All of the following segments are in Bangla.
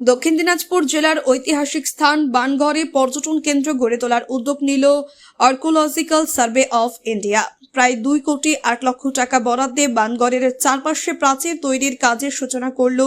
দক্ষিণ দিনাজপুর জেলার ঐতিহাসিক স্থান বানগড়ে পর্যটন কেন্দ্র গড়ে তোলার উদ্যোগ নিল আর্কোলজিক্যাল সার্ভে অফ ইন্ডিয়া। প্রায় দুই কোটি আট লক্ষ টাকা বরাদ্দে বানগড়ের চারপাশে প্রাচীর তৈরির কাজের সূচনা করল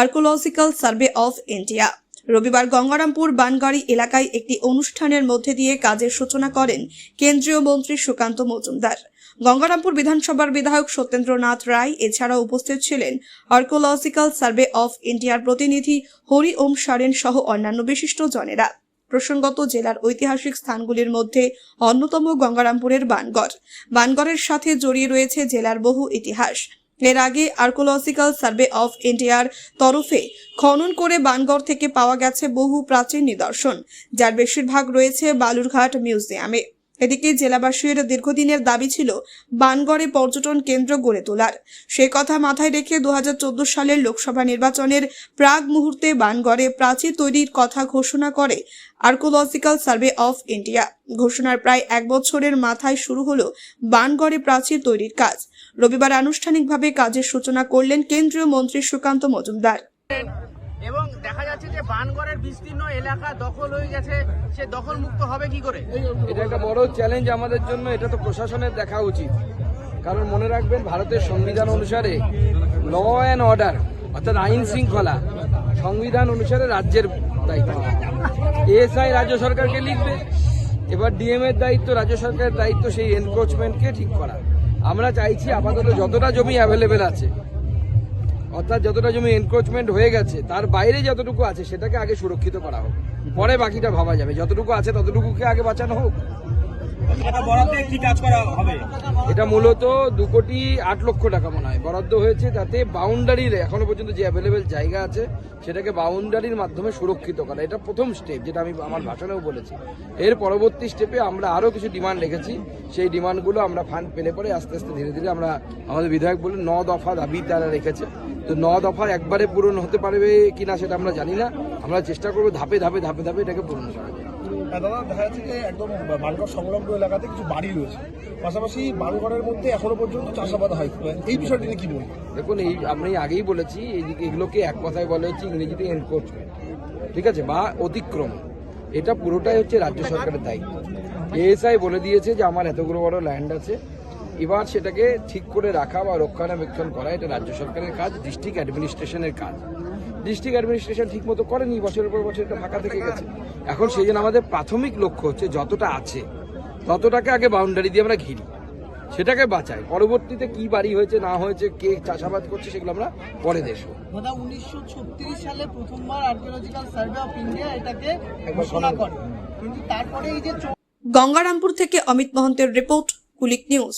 আর্কোলজিক্যাল সার্ভে অফ ইন্ডিয়া। রবিবার গঙ্গারামপুর বানগাড়ি এলাকায় একটি অনুষ্ঠানের মধ্যে দিয়ে কাজের সূচনা করেন কেন্দ্রীয় মন্ত্রী সুকান্ত মজুমদার। গঙ্গারামপুর বিধানসভার বিধায়ক সত্যেন্দ্রনাথ রায় এছাড়া উপস্থিত ছিলেন আর্কোলজিক্যাল সার্ভে অফ ইন্ডিয়ার প্রতিনিধি হরি ওম সারেন সহ অন্যান্য বিশিষ্ট জনেরা। প্রসঙ্গত জেলার ঐতিহাসিক স্থানগুলির মধ্যে অন্যতম গঙ্গারামপুরের বানগড়। বানগড়ের সাথে জড়িয়ে রয়েছে জেলার বহু ইতিহাস। এর আগে আর্কোলজিক্যাল সার্ভে অফ ইন্ডিয়ার তরফে খনন করে বানগড় থেকে পাওয়া গেছে বহু প্রাচীন নিদর্শন, যার বেশিরভাগ রয়েছে বালুরঘাট মিউজিয়ামে। এদিকে জেলাবাসীর দীর্ঘদিনের দাবি ছিল, বানগড়ে পর্যটন কেন্দ্র গড়ে তোলার। সে কথা মাথায় রেখে দু হাজার চোদ্দ সালের লোকসভা নির্বাচনের প্রাগ মুহূর্তে বানগড়ে প্রাচীর তৈরির কথা ঘোষণা করে আর্কোলজিক্যাল সার্ভে অফ ইন্ডিয়া। ঘোষণার প্রায় এক বছরের মাথায় শুরু হলো বানগড়ে প্রাচীর তৈরির কাজ। রবিবার আনুষ্ঠানিকভাবে কাজের সূচনা করলেন কেন্দ্রীয় মন্ত্রী সুকান্ত মজুমদার। দেখা যাচ্ছে যে বানগড়ের বিস্তীর্ণ এলাকা দখল হয়ে গেছে। সে দখল মুক্ত হবে কি করে? এটা একটা বড় চ্যালেঞ্জ আমাদের জন্য, এটা তো প্রশাসনের দেখা উচিত। কারণ মনে রাখবেন, ভারতের সংবিধান অনুসারে ল অ্যান্ড অর্ডার অর্থাৎ আইন শৃঙ্খলা, সংবিধান অনুসারে রাজ্যের দায়িত্ব। এএসআই রাজ্য সরকারকে লিখবে, এবার ডিএম এর দায়িত্ব, রাজ্য সরকারের দায়িত্ব সেই এনক্রোচমেন্টকে ঠিক করা। আমরা চাইছি আপাতত যতটা জমি অ্যাভেলেবেল আছে অর্থাৎ যতটা জমি এনক্রোচমেন্ট হয়ে গেছে, তার বাইরে যতটুকু আছে সেটাকে আগে সুরক্ষিত করা হোক। পরে বাকিটা ভাবা যাবে। যতটুকু আছে ততটুকুকে আগে বাঁচানো হোক। এটা মূলত দু কোটি আট লক্ষ টাকা মনে হয়। বরাদ্দ হয়েছে তাতে বাউন্ডারির এখনও পর্যন্ত যে অ্যাভেলেবেল জায়গা আছে, সেটাকে বাউন্ডারির মাধ্যমে সুরক্ষিত করা। এটা প্রথম স্টেপ যেটা আমি আমার ভাষণেও বলেছি। এর পরবর্তী স্টেপে আমরা আরও কিছু ডিমান্ড রেখেছি। সেই ডিমান্ডগুলো আমরা ফান্ড পেলে পরে আস্তে আস্তে ধীরে ধীরে আমরা আমাদের বিধায়ক বলে ন দফা দাবি তারা রেখেছে। তো ন দফা একবারে পূরণ হতে পারবে কিনা সেটা আমরা জানি না। আমরা চেষ্টা করব ধাপে ধাপে ধাপে ধাপে এটাকে পূরণ করা দাদা, দেখা যাচ্ছে যে একদম বানগড় সংলগ্ন এলাকাতে কিছু বাড়ি রয়েছে। পাশাপাশি বানগড়ের মধ্যে এখনও পর্যন্ত চাষাবাদ হয়। এই বিষয়টি নিয়ে কি বলবেন? দেখুন, এই আমি আগেই বলেছি এইদিকে এগুলোকে এক কথায় বলা হচ্ছে ইংরেজিতে এনক্রোচমেন্ট ঠিক আছে? বা অতিক্রম। এটা পুরোটাই হচ্ছে রাজ্য সরকারের দায়িত্ব। এএসআই বলে দিয়েছে যে আমার এতগুলো বড় ল্যান্ড আছে। এবার সেটাকে ঠিক করে রাখা বা রক্ষণাবেক্ষণ করা এটা রাজ্য সরকারের কাজ, ডিস্ট্রিক্ট অ্যাডমিনিস্ট্রেশনের কাজ। ডিস্ট্রিক্ট অ্যাডমিনিস্ট্রেশন ঠিক মতো করেনি বছরের পর বছর এটা ফাঁকা থেকে গেছে। এখন সেই জন্য আমাদের প্রাথমিক লক্ষ্য হচ্ছে যতটা আছে ততটাকে আগে বাউন্ডারি দিয়ে আমরা ঘিরি। সেটাকে বাঁচাই। পরবর্তীতে কি বাড়ি হয়েছে না হয়েছে কে চাষাবাদ করছে সেগুলো আমরা পরে দেখব। দাদা উনিশশো ছত্রিশ সালে প্রথমবার আর্কিওলজিক্যাল সার্ভে অফ ইন্ডিয়া এটাকে ঘোষণা করে কিন্তু তারপরে এই যে গঙ্গারামপুর থেকে অমিত মহন্তের রিপোর্ট কুলিক নিউজ।